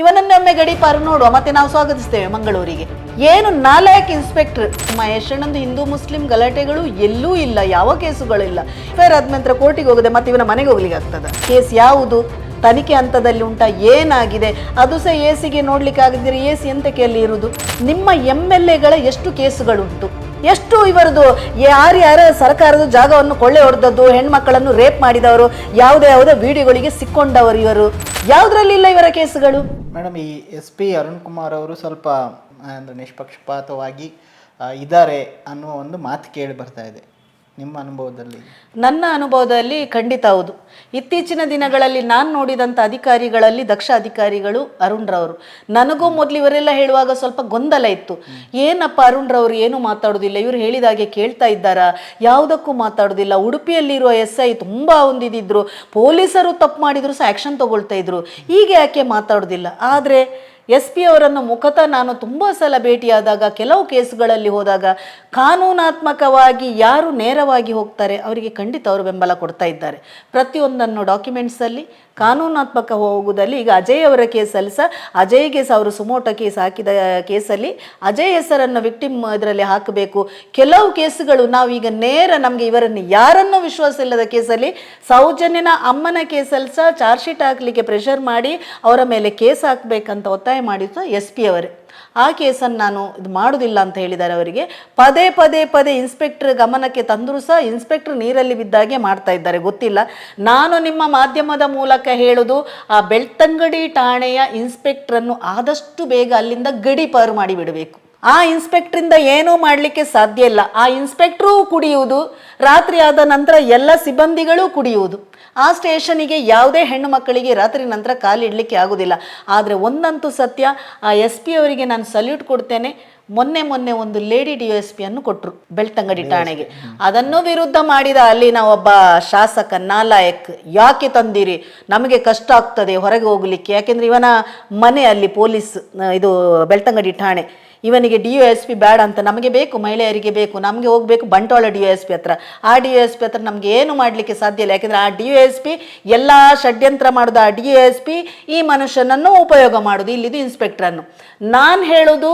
ಇವನನ್ನೊಮ್ಮೆ ಗಡೀಪಾರು ನೋಡುವ ಮತ್ತೆ ನಾವು ಸ್ವಾಗತಿಸ್ತೇವೆ ಮಂಗಳೂರಿಗೆ. ಏನು ನಾಲಾಯಕ್ ಇನ್ಸ್ಪೆಕ್ಟರ್? ಮಹೇಶಣ್ಣಂದು ಹಿಂದೂ ಮುಸ್ಲಿಂ ಗಲಾಟೆಗಳು ಎಲ್ಲೂ ಇಲ್ಲ, ಯಾವ ಕೇಸುಗಳಿಲ್ಲ. ಫೇರ್ ನಂತರ ಕೋರ್ಟಿಗೆ ಹೋಗದೆ ಮತ್ತೆ ಇವನ ಮನೆಗೆ ಹೋಗ್ಲಿಕ್ಕೆ ಆಗ್ತದೆ. ಕೇಸ್ ಯಾವುದು? ತನಿಖೆ ಹಂತದಲ್ಲಿ ಉಂಟಾ, ಏನಾಗಿದೆ? ಅದು ಸಹ ಎ ಸಿಗೆ ನೋಡ್ಲಿಕ್ಕೆ ಆಗದಿದ್ರೆ ಎ ಸಿ ಎಂತಕ್ಕೆ ಇರುವುದು? ನಿಮ್ಮ ಎಂ ಎಲ್ ಎಗಳ ಎಷ್ಟು ಕೇಸುಗಳುಂಟು? ಎಷ್ಟು ಇವರದು ಯಾರ್ಯಾರ ಸರ್ಕಾರದ ಜಾಗವನ್ನು ಕೊಳ್ಳೆ ಹೊಡೆದದ್ದು, ಹೆಣ್ಮಕ್ಕಳನ್ನು ರೇಪ್ ಮಾಡಿದವರು, ಯಾವುದೇ ಯಾವುದೇ ವಿಡಿಯೋಗಳಿಗೆ ಸಿಕ್ಕೊಂಡವರು ಇವರು? ಯಾವುದ್ರಲ್ಲಿ ಇಲ್ಲ ಇವರ ಕೇಸುಗಳು? ಮೇಡಮ್, ಈ ಎಸ್ ಪಿ ಅರುಣ್ ಕುಮಾರ್ ಅವರು ಸ್ವಲ್ಪ ಅಂದರೆ ನಿಷ್ಪಕ್ಷಪಾತವಾಗಿ ಇದ್ದಾರೆ ಅನ್ನೋ ಒಂದು ಮಾತು ಕೇಳಿ ಬರ್ತಾ ಇದೆ. ನಿಮ್ಮ ಅನುಭವದಲ್ಲಿ? ನನ್ನ ಅನುಭವದಲ್ಲಿ ಖಂಡಿತ ಹೌದು. ಇತ್ತೀಚಿನ ದಿನಗಳಲ್ಲಿ ನಾನು ನೋಡಿದಂಥ ಅಧಿಕಾರಿಗಳಲ್ಲಿ ದಕ್ಷ ಅಧಿಕಾರಿಗಳು ಅರುಣ್ ರವರು ನನಗೂ ಮೊದಲು ಇವರೆಲ್ಲ ಹೇಳುವಾಗ ಸ್ವಲ್ಪ ಗೊಂದಲ ಇತ್ತು. ಏನಪ್ಪ ಅರುಣ್ ರವರು ಏನು ಮಾತಾಡೋದಿಲ್ಲ? ಇವರು ಹೇಳಿದ ಹಾಗೆ ಕೇಳ್ತಾ ಇದ್ದಾರಾ? ಯಾವುದಕ್ಕೂ ಮಾತಾಡೋದಿಲ್ಲ. ಉಡುಪಿಯಲ್ಲಿರುವ ಎಸ್ ಐ ತುಂಬ ಒಂದಿದ್ರು ಪೊಲೀಸರು ತಪ್ಪು ಮಾಡಿದ್ರು ಸಹ ಆ್ಯಕ್ಷನ್ ತಗೊಳ್ತಾ ಇದ್ರು. ಹೀಗೆ ಯಾಕೆ ಮಾತಾಡೋದಿಲ್ಲ? ಆದರೆ ಎಸ್ ಪಿ ಅವರನ್ನು ಮುಖತಃ ನಾನು ತುಂಬ ಸಲ ಭೇಟಿಯಾದಾಗ ಕೆಲವು ಕೇಸುಗಳಲ್ಲಿ ಹೋದಾಗ ಕಾನೂನಾತ್ಮಕವಾಗಿ ಯಾರು ನೇರವಾಗಿ ಹೋಗ್ತಾರೆ ಅವರಿಗೆ ಖಂಡಿತ ಅವರು ಬೆಂಬಲ ಕೊಡ್ತಾ ಇದ್ದಾರೆ. ಪ್ರತಿಯೊಂದನ್ನು ಡಾಕ್ಯುಮೆಂಟ್ಸಲ್ಲಿ ಕಾನೂನಾತ್ಮಕ ಹೋಗುವುದಲ್ಲಿ ಈಗ ಅಜಯ್ ಅವರ ಕೇಸಲ್ಲಿ ಸಹ, ಅಜಯ್ ಕೇಸ್ ಅವರು ಸುಮೋಟ ಕೇಸ್ ಹಾಕಿದ ಕೇಸಲ್ಲಿ ಅಜಯ್ ಹೆಸರನ್ನು ವಿಕ್ಟಿಮ್ ಇದರಲ್ಲಿ ಹಾಕಬೇಕು. ಕೆಲವು ಕೇಸುಗಳು ನಾವೀಗ ನೇರ ನಮಗೆ ಇವರನ್ನು ಯಾರನ್ನು ವಿಶ್ವಾಸ ಇಲ್ಲದ ಕೇಸಲ್ಲಿ ಸೌಜನ್ಯನ ಅಮ್ಮನ ಕೇಸಲ್ಲಿ ಸಹ ಚಾರ್ಜ್ ಶೀಟ್ ಹಾಕಲಿಕ್ಕೆ ಪ್ರೆಷರ್ ಮಾಡಿ ಅವರ ಮೇಲೆ ಕೇಸ್ ಹಾಕಬೇಕಂತ ಒತ್ತಾಯ ಮಾಡಿದ್ದು ಎಸ್ ಪಿ ಅವರೇ. ಆ ಕೇಸನ್ನು ನಾನು ಇದು ಮಾಡುವುದಿಲ್ಲ ಅಂತ ಹೇಳಿದ್ದಾರೆ ಅವರಿಗೆ. ಪದೇ ಪದೇ ಪದೇ ಇನ್ಸ್ಪೆಕ್ಟರ್ ಗಮನಕ್ಕೆ ತಂದರೂ ಸಹ ಇನ್ಸ್ಪೆಕ್ಟರ್ ನೀರಲ್ಲಿ ಬಿದ್ದಾಗೆ ಮಾಡ್ತಾ ಇದ್ದಾರೆ. ಗೊತ್ತಿಲ್ಲ. ನಾನು ನಿಮ್ಮ ಮಾಧ್ಯಮದ ಮೂಲಕ ಹೇಳೋದು, ಆ ಬೆಳ್ತಂಗಡಿ ಠಾಣೆಯ ಇನ್ಸ್ಪೆಕ್ಟ್ರನ್ನು ಆದಷ್ಟು ಬೇಗ ಅಲ್ಲಿಂದ ಗಡಿಪಾರು ಮಾಡಿ ಬಿಡಬೇಕು. ಆ ಇನ್ಸ್ಪೆಕ್ಟ್ರಿಂದ ಏನೂ ಮಾಡಲಿಕ್ಕೆ ಸಾಧ್ಯ ಇಲ್ಲ. ಆ ಇನ್ಸ್ಪೆಕ್ಟ್ರೂ ಕುಡಿಯುವುದು ರಾತ್ರಿ ಆದ ನಂತರ ಎಲ್ಲ ಸಿಬ್ಬಂದಿಗಳು ಕುಡಿಯುವುದು. ಆ ಸ್ಟೇಷನಿಗೆ ಯಾವುದೇ ಹೆಣ್ಣು ಮಕ್ಕಳಿಗೆ ರಾತ್ರಿ ನಂತರ ಕಾಲಿಡಲಿಕ್ಕೆ ಆಗೋದಿಲ್ಲ. ಆದರೆ ಒಂದಂತೂ ಸತ್ಯ ಆ ಎಸ್ ಪಿ ಅವರಿಗೆ ನಾನು ಸಲ್ಯೂಟ್ ಕೊಡ್ತೇನೆ. ಮೊನ್ನೆ ಮೊನ್ನೆ ಒಂದು ಲೇಡಿ ಡಿ ಎಸ್ ಪಿ ಅನ್ನು ಕೊಟ್ಟರು ಬೆಳ್ತಂಗಡಿ ಠಾಣೆಗೆ. ಅದನ್ನು ವಿರುದ್ಧ ಮಾಡಿದ ಅಲ್ಲಿನ ಒಬ್ಬ ಶಾಸಕ ನಾಲಾಯಕ್ ಯಾಕೆ ತಂದಿರಿ? ನಮಗೆ ಕಷ್ಟ ಆಗ್ತದೆ ಹೊರಗೆ ಹೋಗಲಿಕ್ಕೆ. ಯಾಕೆಂದ್ರೆ ಇವನ ಮನೆ ಅಲ್ಲಿ ಪೊಲೀಸ್ ಇದು ಬೆಳ್ತಂಗಡಿ ಠಾಣೆ. ಇವನಿಗೆ ಡಿ ಯು ಎಸ್ ಪಿ ಬೇಡ ಅಂತ ನಮಗೆ ಬೇಕು, ಮಹಿಳೆಯರಿಗೆ ಬೇಕು, ನಮಗೆ ಹೋಗಬೇಕು Bantwal D U S P ಹತ್ರ. ಆ ಡಿ ಯು ಎಸ್ ಪಿ ಹತ್ರ ನಮಗೆ ಏನು ಮಾಡಲಿಕ್ಕೆ ಸಾಧ್ಯ ಇಲ್ಲ. ಯಾಕೆಂದರೆ ಆ ಡಿ ಯು ಎಸ್ ಪಿ ಎಲ್ಲ ಷಡ್ಯಂತ್ರ ಮಾಡೋದು, ಆ ಡಿ ಯು ಎಸ್ ಪಿ ಈ ಮನುಷ್ಯನನ್ನು ಉಪಯೋಗ ಮಾಡೋದು, ಇಲ್ಲಿದು ಇನ್ಸ್ಪೆಕ್ಟ್ರನ್ನು ನಾನು ಹೇಳೋದು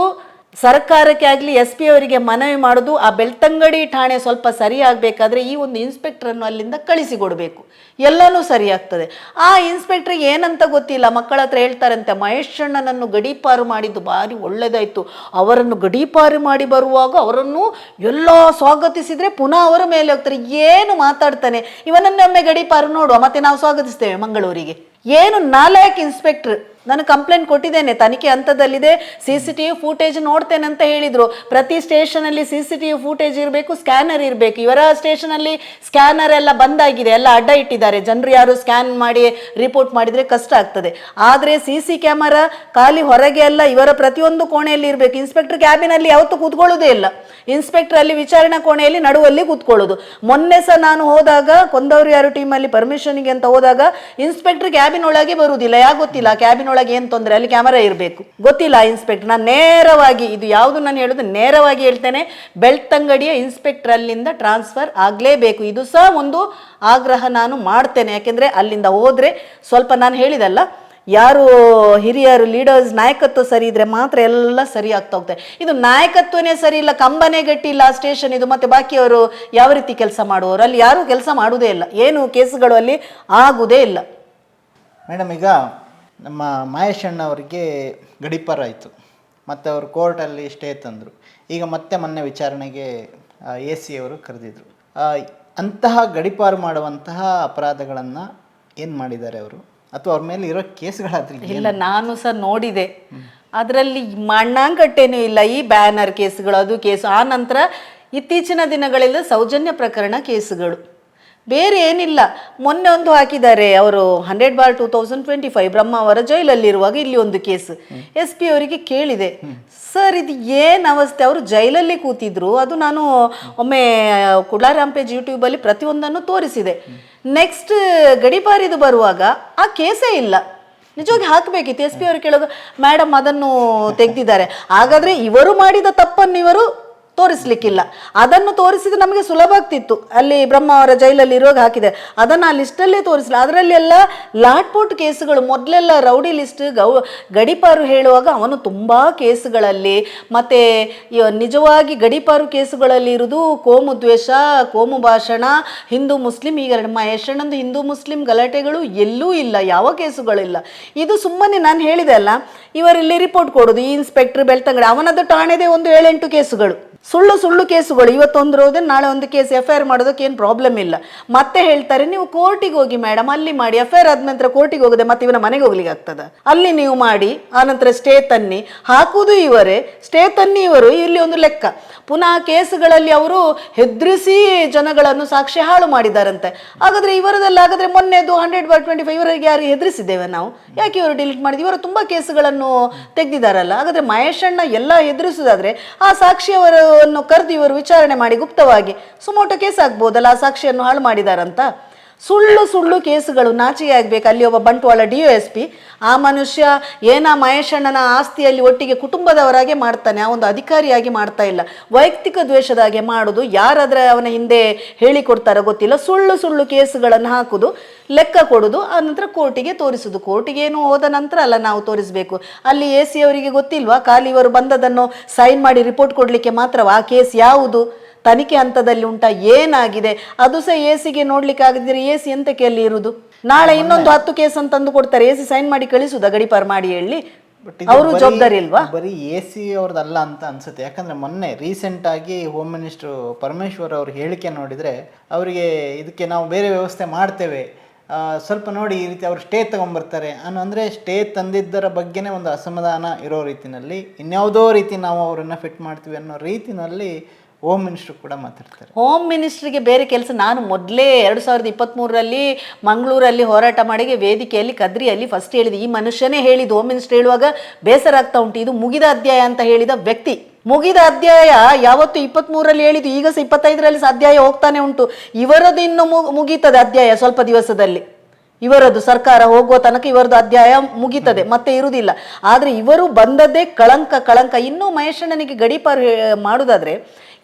ಸರ್ಕಾರಕ್ಕೆ ಆಗಲಿ, ಎಸ್ ಪಿ ಅವರಿಗೆ ಮನವಿ ಮಾಡೋದು, ಆ ಬೆಳ್ತಂಗಡಿ ಠಾಣೆ ಸ್ವಲ್ಪ ಸರಿಯಾಗಬೇಕಾದ್ರೆ ಈ ಒಂದು ಇನ್ಸ್ಪೆಕ್ಟ್ರನ್ನು ಅಲ್ಲಿಂದ ಕಳಿಸಿಕೊಡ್ಬೇಕು. ಎಲ್ಲನೂ ಸರಿಯಾಗ್ತದೆ. ಆ ಇನ್ಸ್ಪೆಕ್ಟ್ರ್ ಏನಂತ ಗೊತ್ತಿಲ್ಲ. ಮಕ್ಕಳ ಹತ್ರ ಹೇಳ್ತಾರಂತೆ ಮಹೇಶಣ್ಣನನ್ನು ಗಡೀಪಾರು ಮಾಡಿದ್ದು ಭಾರಿ ಒಳ್ಳೆದಾಯಿತು. ಅವರನ್ನು ಗಡೀಪಾರು ಮಾಡಿ ಬರುವಾಗ ಅವರನ್ನು ಎಲ್ಲ ಸ್ವಾಗತಿಸಿದರೆ ಪುನಃ ಅವರ ಮೇಲೆ ಹೋಗ್ತಾರೆ. ಏನು ಮಾತಾಡ್ತಾನೆ? ಇವನನ್ನೊಮ್ಮೆ ಗಡೀಪಾರು ನೋಡುವ. ಮತ್ತೆ ನಾವು ಸ್ವಾಗತಿಸ್ತೇವೆ ಮಂಗಳೂರಿಗೆ. ಏನು ನಾಲ್ಕು ಇನ್ಸ್ಪೆಕ್ಟರ್ ನಾನು ಕಂಪ್ಲೇಂಟ್ ಕೊಟ್ಟಿದ್ದೇನೆ, ತನಿಖೆ ಹಂತದಲ್ಲಿದೆ C C T V footage ನೋಡ್ತೇನೆ ಅಂತ ಹೇಳಿದರು. ಪ್ರತಿ ಸ್ಟೇಷನಲ್ಲಿ C C T V footage ಇರಬೇಕು ಸ್ಕ್ಯಾನರ್ ಇರಬೇಕು. ಇವರ ಸ್ಟೇಷನಲ್ಲಿ ಸ್ಕ್ಯಾನರ್ ಎಲ್ಲ ಬಂದಾಗಿದೆ, ಎಲ್ಲ ಅಡ್ಡ ಇಟ್ಟಿದ್ದಾರೆ. ಜನರು ಯಾರು ಸ್ಕ್ಯಾನ್ ಮಾಡಿ ರಿಪೋರ್ಟ್ ಮಾಡಿದರೆ ಕಷ್ಟ ಆಗ್ತದೆ. ಆದರೆ ಸಿ ಸಿ ಕ್ಯಾಮರಾ ಖಾಲಿ ಹೊರಗೆ ಅಲ್ಲ, ಇವರ ಪ್ರತಿಯೊಂದು ಕೋಣೆಯಲ್ಲಿ ಇರಬೇಕು. ಇನ್ಸ್ಪೆಕ್ಟರ್ ಕ್ಯಾಬಿನಲ್ಲಿ ಯಾವತ್ತೂ ಕೂತ್ಕೊಳ್ಳೋದೇ ಇಲ್ಲ. ಇನ್ಸ್ಪೆಕ್ಟರ್ ಅಲ್ಲಿ ವಿಚಾರಣಾ ಕೋಣೆಯಲ್ಲಿ ನಡುವಲ್ಲಿ ಕೂತ್ಕೊಳ್ಳೋದು. ಮೊನ್ನೆ ಸಹ ನಾನು ಹೋದಾಗ, ಕೊಂದವರು ಯಾರು ಟೀಮಲ್ಲಿ ಪರ್ಮಿಷನ್ಗೆ ಅಂತ ಹೋದಾಗ ಇನ್ಸ್ಪೆಕ್ಟರ್ ಕ್ಯಾಬಿನ್ ಒಳಗೆ ಬರುವುದಿಲ್ಲ ಯಾಕೆ ಗೊತ್ತಿಲ್ಲ? ಕ್ಯಾಬಿನ್ ಒಳಗೆ ಏನು ತೊಂದರೆ? ಅಲ್ಲಿ ಕ್ಯಾಮರಾ ಇರಬೇಕು. ಗೊತ್ತಿಲ್ಲ ಇನ್ಸ್ಪೆಕ್ಟರ್ ನಾನು ನೇರವಾಗಿ ಇದು ಯಾವುದು ನಾನು ಹೇಳೋದು ನೇರವಾಗಿ ಹೇಳ್ತೇನೆ. ಬೆಳ್ತಂಗಡಿಯ ಇನ್ಸ್ಪೆಕ್ಟರ್ ಅಲ್ಲಿಂದ ಟ್ರಾನ್ಸ್ಫರ್ ಆಗಲೇಬೇಕು. ಇದು ಸಹ ಒಂದು ಆಗ್ರಹ ನಾನು ಮಾಡ್ತೇನೆ. ಯಾಕೆಂದರೆ ಅಲ್ಲಿಂದ ಹೋದರೆ ಸ್ವಲ್ಪ ನಾನು ಹೇಳಿದಲ್ಲ, ಯಾರು ಹಿರಿಯರು ಲೀಡರ್ಸ್ ನಾಯಕತ್ವ ಸರಿ ಇದ್ರೆ ಮಾತ್ರ ಎಲ್ಲ ಸರಿ ಆಗ್ತಾ ಹೋಗ್ತದೆ. ಇದು ನಾಯಕತ್ವನೇ ಸರಿ ಇಲ್ಲ, ಕಂಬನೇ ಗಟ್ಟಿಲ್ಲ ಆ ಸ್ಟೇಷನ್ ಇದು. ಮತ್ತೆ ಬಾಕಿಯವರು ಯಾವ ರೀತಿ ಕೆಲಸ ಮಾಡುವವರು? ಅಲ್ಲಿ ಯಾರು ಕೆಲಸ ಮಾಡುವುದೇ ಇಲ್ಲ. ಏನು ಕೇಸುಗಳು ಅಲ್ಲಿ ಆಗುವುದೇ ಇಲ್ಲ. ಮೇಡಮ್, ಈಗ ನಮ್ಮ ಮಹೇಶ್ ಅಣ್ಣ ಅವರಿಗೆ ಗಡೀಪಾರ ಆಯಿತು. ಮತ್ತು ಅವರು ಕೋರ್ಟಲ್ಲಿ ಸ್ಟೇ ತಂದರು. ಈಗ ಮತ್ತೆ ಮೊನ್ನೆ ವಿಚಾರಣೆಗೆ ಎ ಸಿ ಅವರು ಕರೆದಿದ್ರು. ಅಂತಹ ಗಡಿಪಾರು ಮಾಡುವಂತಹ ಅಪರಾಧಗಳನ್ನು ಏನು ಮಾಡಿದ್ದಾರೆ ಅವರು? ಅಥವಾ ಅವ್ರ ಮೇಲೆ ಇರೋ ಕೇಸ್ಗಳಾದ್ರೆ? ಇಲ್ಲ ನಾನು ಸಹ ನೋಡಿದೆ. ಅದರಲ್ಲಿ ಮಣ್ಣಾಂಕಟ್ಟೇನೂ ಇಲ್ಲ. ಈ ಬ್ಯಾನರ್ ಕೇಸ್ಗಳು ಅದು ಕೇಸು. ಆ ನಂತರ ಇತ್ತೀಚಿನ ದಿನಗಳಲ್ಲಿ ಸೌಜನ್ಯ ಪ್ರಕರಣ ಕೇಸುಗಳು. ಬೇರೆ ಏನಿಲ್ಲ. ಮೊನ್ನೆ ಒಂದು ಹಾಕಿದ್ದಾರೆ ಅವರು hundred bar two thousand twenty five Brahma ಅವರ ಜೈಲಲ್ಲಿರುವಾಗ ಇಲ್ಲಿ ಒಂದು ಕೇಸ್. ಎಸ್ ಪಿ ಅವರಿಗೆ ಕೇಳಿದೆ. ಸರ್, ಇದು ಏನು ಅವಸ್ಥೆ? ಅವರು ಜೈಲಲ್ಲಿ ಕೂತಿದ್ರು. ಅದು ನಾನು ಒಮ್ಮೆ ಕುಡಾರಾಂಪೇಜ್ ಯೂಟ್ಯೂಬಲ್ಲಿ ಪ್ರತಿಯೊಂದನ್ನು ತೋರಿಸಿದೆ. ನೆಕ್ಸ್ಟ್ ಗಡಿಪಾರಿದು ಬರುವಾಗ ಆ ಕೇಸೇ ಇಲ್ಲ. ನಿಜವಾಗಿ ಹಾಕಬೇಕಿತ್ತು. ಎಸ್ ಪಿ ಅವರು ಕೇಳೋದು, ಮೇಡಮ್, ಅದನ್ನು ತೆಗೆದಿದ್ದಾರೆ. ಹಾಗಾದ್ರೆ ಇವರು ಮಾಡಿದ ತಪ್ಪನ್ನು ಇವರು ತೋರಿಸ್ಲಿಕ್ಕಿಲ್ಲ. ಅದನ್ನು ತೋರಿಸಿದ್ರೆ ನಮಗೆ ಸುಲಭ ಆಗ್ತಿತ್ತು. ಅಲ್ಲಿ ಬ್ರಹ್ಮ ಅವರ ಜೈಲಲ್ಲಿ ಇರುವಾಗ ಹಾಕಿದೆ. ಅದನ್ನು ಆ ಲಿಸ್ಟಲ್ಲೇ ತೋರಿಸಲಿಲ್ಲ ಅದರಲ್ಲಿ ಎಲ್ಲ ಲಾಟ್ಪೋಟ್ ಕೇಸುಗಳು ಮೊದಲೆಲ್ಲ ರೌಡಿ ಲಿಸ್ಟ್ ಗೌ, ಗಡಿಪಾರು ಹೇಳುವಾಗ ಅವನು ತುಂಬ ಕೇಸುಗಳಲ್ಲಿ, ಮತ್ತು ನಿಜವಾಗಿ ಗಡಿಪಾರು ಕೇಸುಗಳಲ್ಲಿ ಇರುವುದು ಕೋಮು ದ್ವೇಷ, ಕೋಮು ಭಾಷಣ, ಹಿಂದೂ ಮುಸ್ಲಿಂ, ಈಗ ಯಶಣ್ಣಂದು ಹಿಂದೂ ಮುಸ್ಲಿಂ ಗಲಾಟೆಗಳು ಎಲ್ಲೂ ಇಲ್ಲ, ಯಾವ ಕೇಸುಗಳಿಲ್ಲ. ಇದು ಸುಮ್ಮನೆ ನಾನು ಹೇಳಿದೆ ಅಲ್ಲ ಇವರಿಲ್ಲಿ ರಿಪೋರ್ಟ್ ಕೊಡೋದು ಈ ಇನ್ಸ್ಪೆಕ್ಟರ್ ಬೆಳ್ತಂಗಡಿ, ಅವನದ್ದು ಠಾಣೆದೇ ಒಂದು ಏಳೆಂಟು ಕೇಸುಗಳು. ಸುಳ್ಳು ಸುಳ್ಳು ಕೇಸುಗಳು. ಇವತ್ತೊಂದು ಹೋದ್ರೆ ನಾಳೆ ಒಂದು ಕೇಸ್ ಎಫ್ ಐ ಆರ್ ಮಾಡೋದಕ್ಕೆ ಏನು ಪ್ರಾಬ್ಲಮ್ ಇಲ್ಲ. ಮತ್ತೆ ಹೇಳ್ತಾರೆ, ನೀವು ಕೋರ್ಟಿಗೆ ಹೋಗಿ ಮೇಡಮ್ ಅಲ್ಲಿ ಮಾಡಿ ಎಫ್ ಐ ಆರ್ ಆದ ನಂತರ ಕೋರ್ಟಿಗೆ ಹೋಗದೆ ಮತ್ತೆ ಇವನ ಮನೆಗೆ ಹೋಗ್ಲಿಕ್ಕೆ ಆಗ್ತದೆ? ಅಲ್ಲಿ ನೀವು ಮಾಡಿ ಆನಂತರ ಸ್ಟೇ ತನ್ನಿ. ಹಾಕುವುದು ಇವರೇ ಸ್ಟೇ ತನ್ನಿ ಇವರು, ಇಲ್ಲಿ ಒಂದು ಲೆಕ್ಕ. ಪುನಃ ಕೇಸುಗಳಲ್ಲಿ ಅವರು ಹೆದರಿಸಿ ಜನಗಳನ್ನು ಸಾಕ್ಷಿ ಹಾಳು ಮಾಡಿದಾರಂತೆ. ಹಾಗಾದ್ರೆ ಇವರದಲ್ಲಿ, ಹಾಗಾದ್ರೆ ಮೊನ್ನೆದು ಹಂಡ್ರೆಡ್ ಬೈ ಟ್ವೆಂಟಿ ಫೈವ್ ಇವರಿಗೆ ಯಾರು ಹೆದರಿಸಿದ್ದೇವೆ ನಾವು? ಯಾಕೆ ಇವರು ಡಿಲೀಟ್ ಮಾಡಿದ್ವಿ ಇವರು ತುಂಬಾ ಕೇಸುಗಳನ್ನು ತೆಗೆದಿದ್ದಾರಲ್ಲ ಹಾಗಾದ್ರೆ ಮಹೇಶಣ್ಣ ಎಲ್ಲ ಹೆದರಿಸೋದಾದ್ರೆ, ಆ ಸಾಕ್ಷಿಯವರನ್ನು ಕರೆದು ಇವರು ವಿಚಾರಣೆ ಮಾಡಿ ಗುಪ್ತವಾಗಿ. ಸುಮೋಟ ಕೇಸ್ ಆಗ್ಬೋದಲ್ಲ ಸಾಕ್ಷಿಯನ್ನು ಹಾಳು ಮಾಡಿದಾರಂತ? ಸುಳ್ಳು ಸುಳ್ಳು ಕೇಸುಗಳು ನಾಚಿಕೆಯಾಗಬೇಕು. ಅಲ್ಲಿ ಒಬ್ಬ ಬಂಟ್ವಾಳ ಡಿ ಎಸ್ ಪಿ ಆ ಮನುಷ್ಯ ಏನ ಮಹೇಶಣ್ಣನ ಆಸ್ತಿಯಲ್ಲಿ ಒಟ್ಟಿಗೆ ಕುಟುಂಬದವರಾಗೆ ಮಾಡ್ತಾನೆ, ಆ ಒಂದು ಅಧಿಕಾರಿಯಾಗಿ ಮಾಡ್ತಾ ಇಲ್ಲ. ವೈಯಕ್ತಿಕ ದ್ವೇಷದ ಹಾಗೆ ಮಾಡೋದು, ಯಾರಾದರೆ ಅವನ ಹಿಂದೆ ಹೇಳಿಕೊಡ್ತಾರೋ ಗೊತ್ತಿಲ್ಲ. ಸುಳ್ಳು ಸುಳ್ಳು ಕೇಸುಗಳನ್ನು ಹಾಕುದು, ಲೆಕ್ಕ ಕೊಡೋದು, ಆ ನಂತರ ಕೋರ್ಟಿಗೆ ತೋರಿಸೋದು. ಕೋರ್ಟಿಗೆ ಏನು ಹೋದ ನಂತರ ಅಲ್ಲ ನಾವು ತೋರಿಸಬೇಕು. ಅಲ್ಲಿ ಎ ಸಿ ಅವರಿಗೆ ಗೊತ್ತಿಲ್ವಾ, ಖಾಲಿ ಇವರು ಬಂದದನ್ನು ಸೈನ್ ಮಾಡಿ ರಿಪೋರ್ಟ್ ಕೊಡಲಿಕ್ಕೆ ಮಾತ್ರವಾ? ಆ ಕೇಸ್ ಯಾವುದು? ತನಿಖೆ ಹಂತದಲ್ಲಿ ಉಂಟಾ ಏನಾಗಿದೆ? ಅದು ಸಹ ಎ ಸಿಗೆ ನೋಡ್ಲಿಕ್ಕೆ ಆಗದಿದ್ರೆ ಎ ಸಿ ಎಂತ ಕೇಳಿ ಇರುವುದು ನಾಳೆ ಇನ್ನೊಂದು ಹತ್ತು ಕೇಸ್ ಅಂತ ತಂದು ಕೊಡ್ತಾರೆ. ಎ ಸಿ ಸೈನ್ ಮಾಡಿ ಕಳಿಸುದ ಗಡಿಪಾರ್ ಮಾಡಿ ಹೇಳಿ. ಅವರು ಜವಾಬ್ದಾರಿ ಇಲ್ವಾ ಬರೀ ಎ ಸಿ ಅವ್ರದ್ದಲ್ಲ ಅಂತ ಅನ್ಸುತ್ತೆ. ಯಾಕಂದ್ರೆ ಮೊನ್ನೆ ರೀಸೆಂಟ್ ಆಗಿ ಹೋಮ್ ಮಿನಿಸ್ಟರ್ ಪರಮೇಶ್ವರ್ ಅವ್ರ ಹೇಳಿಕೆ ನೋಡಿದ್ರೆ ಅವರಿಗೆ ಇದಕ್ಕೆ ನಾವು ಬೇರೆ ವ್ಯವಸ್ಥೆ ಮಾಡ್ತೇವೆ. ಸ್ವಲ್ಪ ನೋಡಿ ಈ ರೀತಿ ಅವರು ಸ್ಟೇ ತಗೊಂಡ್ಬರ್ತಾರೆ ಅನ್ನೋ ಅಂದರೆ ಸ್ಟೇ ತಂದಿದ್ದರ ಬಗ್ಗೆನೇ ಒಂದು ಅಸಮಾಧಾನ ಇರೋ ರೀತಿಯಲ್ಲಿ ಇನ್ಯಾವುದೋ ರೀತಿ ನಾವು ಅವರನ್ನು ಫಿಟ್ ಮಾಡ್ತೀವಿ ಅನ್ನೋ ರೀತಿನಲ್ಲಿ ಹೋಮ್ ಮಿನಿಸ್ಟರ್ ಕೂಡ ಮಾತಾಡ್ತಾರೆ. ಹೋಮ್ ಮಿನಿಸ್ಟ್ರಿಗೆ ಬೇರೆ ಕೆಲಸ, ನಾನು ಮೊದಲೇ ಎರಡು ಸಾವಿರದ ಇಪ್ಪತ್ತ್ಮೂರರಲ್ಲಿ ಮಂಗಳೂರಲ್ಲಿ ಹೋರಾಟ ಮಾಡಿ ವೇದಿಕೆಯಲ್ಲಿ, ಕದ್ರಿಯಲ್ಲಿ ಫಸ್ಟ್ ಹೇಳಿದೆ. ಈ ಮನುಷ್ಯನೇ ಹೇಳಿದ್ದು ಹೋಮ್ ಮಿನಿಸ್ಟರ್ ಹೇಳುವಾಗ ಬೇಸರ ಆಗ್ತಾ ಉಂಟು. ಇದು ಮುಗಿದ ಅಧ್ಯಾಯ ಅಂತ ಹೇಳಿದ ವ್ಯಕ್ತಿ. ಮುಗಿದ ಅಧ್ಯಾಯ ಯಾವತ್ತು ಇಪ್ಪತ್ತ್ಮೂರರಲ್ಲಿ ಹೇಳಿದ್ದು, ಈಗ ಸಹ ಇಪ್ಪತ್ತೈದರಲ್ಲಿ ಸಹ ಅಧ್ಯಾಯ ಹೋಗ್ತಾನೆ ಉಂಟು. ಇವರದ್ದು ಇನ್ನು ಮುಗೀತದೆ ಅಧ್ಯಾಯ ಸ್ವಲ್ಪ ದಿವಸದಲ್ಲಿ. ಇವರದ್ದು ಸರ್ಕಾರ ಹೋಗುವ ತನಕ ಇವರದ್ದು ಅಧ್ಯಾಯ ಮುಗೀತದೆ, ಮತ್ತೆ ಇರುವುದಿಲ್ಲ. ಆದರೆ ಇವರು ಬಂದದ್ದೇ ಕಳಂಕ ಕಳಂಕ. ಇನ್ನೂ ಮಹೇಶಣ್ಣನಿಗೆ ಗಡೀಪಾರು ಮಾಡೋದಾದ್ರೆ,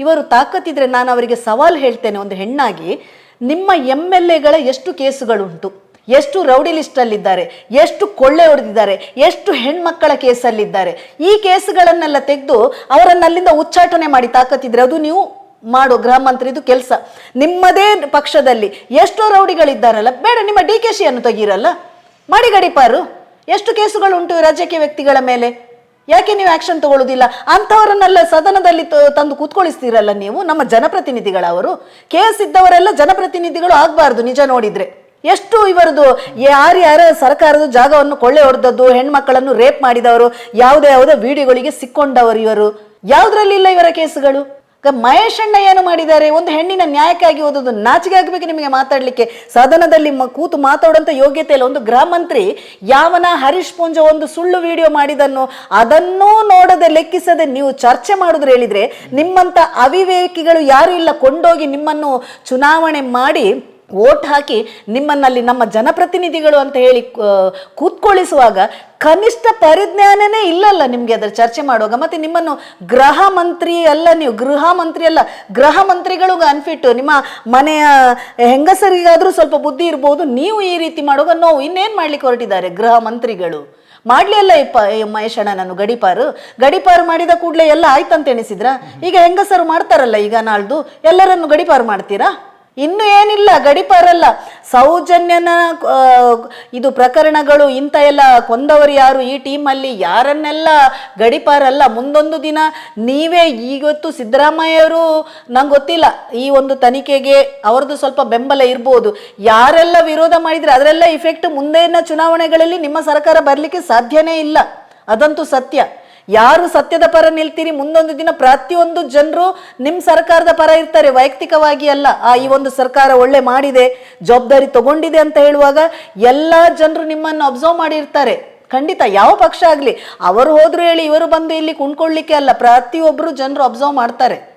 ಇವರು ತಾಕತ್ತಿದ್ರೆ ನಾನು ಅವರಿಗೆ ಸವಾಲು ಹೇಳ್ತೇನೆ ಒಂದು ಹೆಣ್ಣಾಗಿ, ನಿಮ್ಮ ಎಂ ಎಲ್ ಎಗಳ ಎಷ್ಟು ಕೇಸುಗಳುಂಟು? ಎಷ್ಟು ರೌಡಿ ಲಿಸ್ಟಲ್ಲಿದ್ದಾರೆ ಎಷ್ಟು ಕೊಳ್ಳೆ ಹೊಡೆದಿದ್ದಾರೆ? ಎಷ್ಟು ಹೆಣ್ಮಕ್ಕಳ ಕೇಸಲ್ಲಿದ್ದಾರೆ? ಈ ಕೇಸುಗಳನ್ನೆಲ್ಲ ತೆಗೆದು ಅವರನ್ನ ಅಲ್ಲಿಂದ ಉಚ್ಚಾಟನೆ ಮಾಡಿ ತಾಕತ್ತಿದ್ರೆ ಅದು ನೀವು ಮಾಡು ಗೃಹ ಮಂತ್ರಿದು ಕೆಲಸ. ನಿಮ್ಮದೇ ಪಕ್ಷದಲ್ಲಿ ಎಷ್ಟೋ ರೌಡಿಗಳಿದ್ದಾರಲ್ಲ, ಬೇಡ, ನಿಮ್ಮ ಡಿ ಕೆ ಶಿಯನ್ನು ತೆಗೀರಲ್ಲ. ಮಾಡಿ ಗಡಿಪಾರು ಎಷ್ಟು ಕೇಸುಗಳುಂಟು ರಾಜಕೀಯ ವ್ಯಕ್ತಿಗಳ ಮೇಲೆ? ಯಾಕೆ ನೀವು ಆಕ್ಷನ್ ತಗೊಳ್ಳೋದಿಲ್ಲ ಅಂಥವರನ್ನೆಲ್ಲ ಸದನದಲ್ಲಿ ತಂದು ಕೂತ್ಕೊಳಿಸ್ತೀರಲ್ಲ ನೀವು, ನಮ್ಮ ಜನಪ್ರತಿನಿಧಿಗಳವರು? ಕೇಸ್ ಇದ್ದವರೆಲ್ಲ ಜನಪ್ರತಿನಿಧಿಗಳು ಆಗಬಾರ್ದು, ನಿಜ ನೋಡಿದ್ರೆ. ಎಷ್ಟು ಇವರದು ಯಾರ್ಯಾರ ಸರ್ಕಾರದ ಜಾಗವನ್ನು ಕೊಳ್ಳೆ ಹೊಡೆದದ್ದು, ಹೆಣ್ಮಕ್ಕಳನ್ನು ರೇಪ್ ಮಾಡಿದವರು, ಯಾವುದೇ ಯಾವುದೇ ವಿಡಿಯೋಗಳಿಗೆ ಸಿಕ್ಕೊಂಡವರು ಇವರು? ಯಾವುದ್ರಲ್ಲಿ ಇಲ್ಲ ಇವರ ಕೇಸುಗಳು? ಮಹೇಶಣ್ಣ ಏನು ಮಾಡಿದ್ದಾರೆ? ಒಂದು ಹೆಣ್ಣಿನ ನ್ಯಾಯಕ್ಕಾಗಿ ಓದೋದು ನಾಚಿಕೆ ಆಗಬೇಕು ನಿಮಗೆ ಮಾತಾಡಲಿಕ್ಕೆ. ಸದನದಲ್ಲಿ ಕೂತು ಮಾತಾಡುವಂಥ ಯೋಗ್ಯತೆ ಇಲ್ಲ ಒಂದು ಗೃಹ ಮಂತ್ರಿ ಯಾವನ ಹರೀಶ್ ಪೂಂಜ ಒಂದು ಸುಳ್ಳು ವಿಡಿಯೋ ಮಾಡಿದನ್ನು ಅದನ್ನೂ ನೋಡದೆ ಲೆಕ್ಕಿಸದೆ ನೀವು ಚರ್ಚೆ ಮಾಡಿದ್ರೆ ಹೇಳಿದರೆ ನಿಮ್ಮಂಥ ಅವಿವೇಕಿಗಳು ಯಾರು ಇಲ್ಲ, ಕೊಂಡೋಗಿ ನಿಮ್ಮನ್ನು ಚುನಾವಣೆ ಮಾಡಿ ಓಟ್ ಹಾಕಿ ನಿಮ್ಮನ್ನಲ್ಲಿ ನಮ್ಮ ಜನಪ್ರತಿನಿಧಿಗಳು ಅಂತ ಹೇಳಿ ಕೂತ್ಕೊಳ್ಳಿಸುವಾಗ ಕನಿಷ್ಠ ಪರಿಜ್ಞಾನನೇ ಇಲ್ಲಲ್ಲ ನಿಮಗೆ ಅದರ ಚರ್ಚೆ ಮಾಡುವಾಗ. ಮತ್ತೆ ನಿಮ್ಮನ್ನು ಗೃಹ ಮಂತ್ರಿ ಅಲ್ಲ ನೀವು, ಗೃಹ ಮಂತ್ರಿ ಅಲ್ಲ, ಗೃಹ ಮಂತ್ರಿಗಳಿಗೂ ಅನ್ಫಿಟ್ಟು ನಿಮ್ಮ ಮನೆಯ ಹೆಂಗಸರಿಗಾದರೂ ಸ್ವಲ್ಪ ಬುದ್ಧಿ ಇರ್ಬೋದು, ನೀವು ಈ ರೀತಿ ಮಾಡುವಾಗ ನೋವು ಇನ್ನೇನು ಮಾಡ್ಲಿಕ್ಕೆ ಹೊರಟಿದ್ದಾರೆ ಗೃಹ ಮಂತ್ರಿಗಳು? ಮಾಡಲಿ ಅಲ್ಲ ಇಪ್ಪ ಮಹೇಶಣ್ಣ ನಾನು ಗಡಿಪಾರು. ಗಡಿಪಾರು ಮಾಡಿದ ಕೂಡಲೇ ಎಲ್ಲ ಆಯ್ತಂತ ಎಣಿಸಿದ್ರ? ಈಗ ಹೆಂಗಸರು ಮಾಡ್ತಾರಲ್ಲ ಈಗ ನಾಳ್ದು, ಎಲ್ಲರನ್ನು ಗಡಿಪಾರು ಮಾಡ್ತೀರಾ? ಇನ್ನು ಏನಿಲ್ಲ ಗಡಿಪಾರಲ್ಲ ಸೌಜನ್ಯನ ಇದು ಪ್ರಕರಣಗಳು ಇಂಥ ಎಲ್ಲ ಕೊಂದವರು ಯಾರು? ಈ ಟೀಮಲ್ಲಿ ಯಾರನ್ನೆಲ್ಲ ಗಡಿಪಾರಲ್ಲ ಮುಂದೊಂದು ದಿನ ನೀವೇ ಇವತ್ತು ಸಿದ್ದರಾಮಯ್ಯವರು ನಂಗೆ ಗೊತ್ತಿಲ್ಲ. ಈ ಒಂದು ತನಿಖೆಗೆ ಅವ್ರದ್ದು ಸ್ವಲ್ಪ ಬೆಂಬಲ ಇರ್ಬೋದು. ಯಾರೆಲ್ಲ ವಿರೋಧ ಮಾಡಿದರೆ ಅದರೆಲ್ಲ ಇಫೆಕ್ಟ್ ಮುಂದಿನ ಚುನಾವಣೆಗಳಲ್ಲಿ ನಿಮ್ಮ ಸರ್ಕಾರ ಬರಲಿಕ್ಕೆ ಸಾಧ್ಯನೇ ಇಲ್ಲ. ಅದಂತೂ ಸತ್ಯ. ಯಾರು ಸತ್ಯದ ಪರ ನಿಲ್ತೀರಿ? ಮುಂದೊಂದು ದಿನ ಪ್ರತಿಯೊಂದು ಜನರು ನಿಮ್ಮ ಸರ್ಕಾರದ ಪರ ಇರ್ತಾರೆ. ವೈಯಕ್ತಿಕವಾಗಿ ಅಲ್ಲ. ಆ, ಈ ಒಂದು ಸರ್ಕಾರ ಒಳ್ಳೆ ಮಾಡಿದೆ, ಜವಾಬ್ದಾರಿ ತಗೊಂಡಿದೆ ಅಂತ ಹೇಳುವಾಗ ಎಲ್ಲ ಜನರು ನಿಮ್ಮನ್ನು ಅಬ್ಸರ್ವ್ ಮಾಡಿರ್ತಾರೆ. ಖಂಡಿತ, ಯಾವ ಪಕ್ಷ ಆಗಲಿ. ಅವರು ಹೋದ್ರು ಹೇಳಿ, ಇವರು ಬಂದು ಇಲ್ಲಿ ಕುಣ್ಕೊಳ್ಳಿಕ್ಕೆ ಅಲ್ಲ. ಪ್ರತಿಯೊಬ್ಬರು ಜನರು ಅಬ್ಸರ್ವ್ ಮಾಡ್ತಾರೆ.